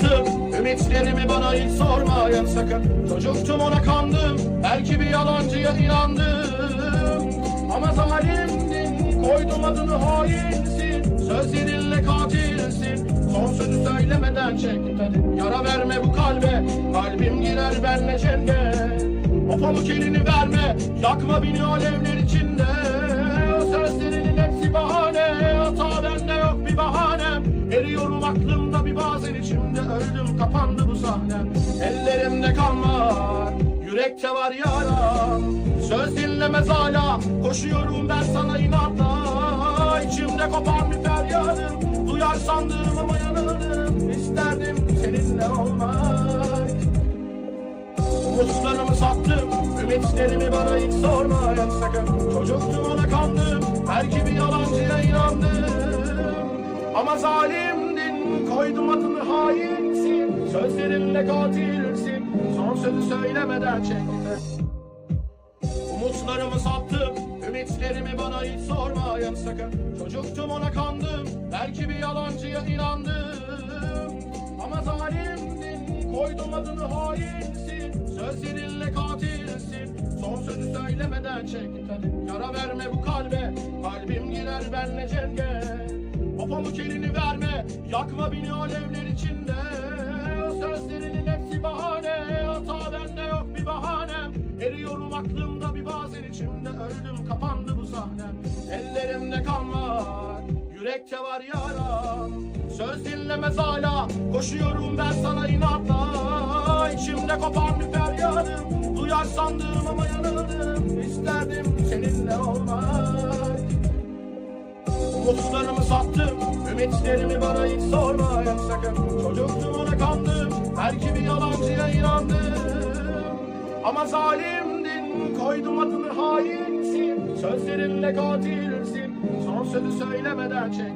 sattım Ümitlerimi bana hiç sormayın sakın. Çocuktum ona kandım. Belki bir yalancıya inandım. Ama zalimdin Koydum adını hainsin. Sözlerinle katilsin. Son sözü söylemeden çek tadı Yara verme bu kalbe Kalbim girer benle cenge O pamuk elini verme Yakma beni alevler içinde. O sözlerinin hepsi bahane Hata bende yok bir bahanem. Eriyorum aklımda kapandı bu sahnem. Ellerimde kan var Yürekte var yaram. Söz dinlemez hala Koşuyorum ben sana inatla. İçimde kopan bir feryadım Duyar sandığım ama yanılırım İsterdim seninle olmak. Umutlarımı sattım Ümitlerimi bana hiç sormayın sakın Çocuktum ona kandım Belki bir yalancıya inandım. Ama zalimdin Koydum adını hainsin Sözlerinle katilsin. Son sözü söylemeden çekti Umutlarımı sattım Ümitlerimi bana hiç sormayın sakın. Çocuktum ona kandım. Belki bir yalancıya inandım. Ama zalimdin Koydum adını hainsin. Sözlerinle katilsin. Son sözü söylemeden çek tadı Yara verme bu kalbe. Kalbim girer benle cenge. O pamuk verme. Yakma beni alevler içinde aklımda bir bazen içimde Öldüm kapandı bu sahnem. Ellerimde kan var Yürekte var yaram. Söz dinlemez hala Koşuyorum ben sana inatla. İçimde kopan bir feryadım Duyar sandığım ama yanıldım İsterdim seninle olmak. Umutlarımı sattım Ümitlerimi bana hiç sormayın sakın Çocuktum kandım. Belki bir yalancıya inandım. Ama zalimdin Koydum adını hainsin Sözlerinle katilsin. Son sözü söylemeden çek